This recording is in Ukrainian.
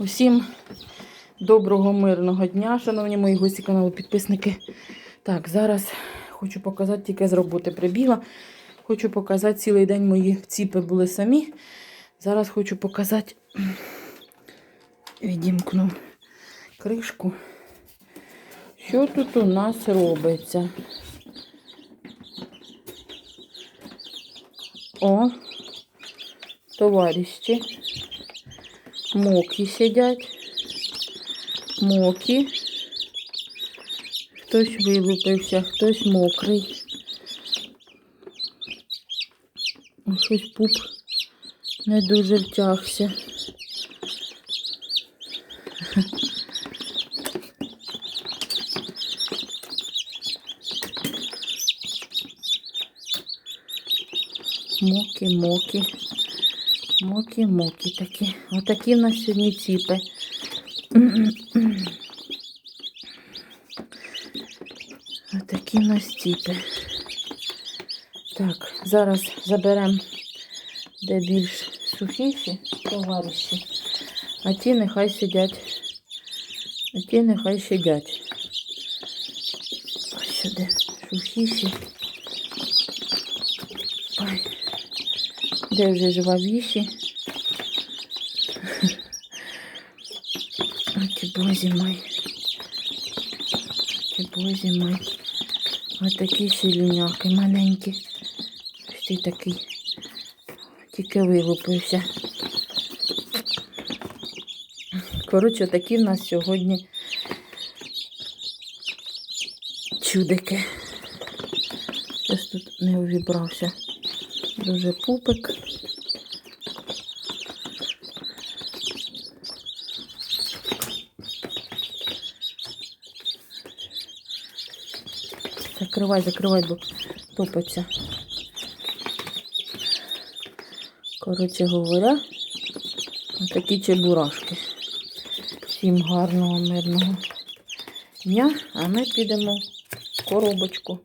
Усім доброго мирного дня, шановні мої гості каналу, підписники. Так, зараз хочу показати, тільки з роботи прибігла. Хочу показати цілий день мої ціпи були самі. Зараз хочу показати, відімкну кришку. Що тут у нас робиться? О, товариші. Мокі сидять. Мокі. Хтось вилупився, хтось мокрий. Щось пуп не дуже втягся. Мокі, мокі. Мокі, мокі такі. Отакі в нас сьогодні ціпи. Отакі в нас ціпи. Так, зараз заберемо де більш сухіші товариші, а ті нехай сидять. А ті нехай сидять. Ось сюди сухіші. Ой. Де вже жвавіші? Оті бозі мої. Оті бозі мої. Ось такі сілюняки маленькі. Ось ти. Тільки вилупився. Коротше, такі в нас сьогодні чудики. Ось тут не увібрався. Дуже пупик. Закривай, закривай, бо топиться. Коротше говоря, такі чебурашки. Всім гарного, мирного дня, а ми підемо в коробочку.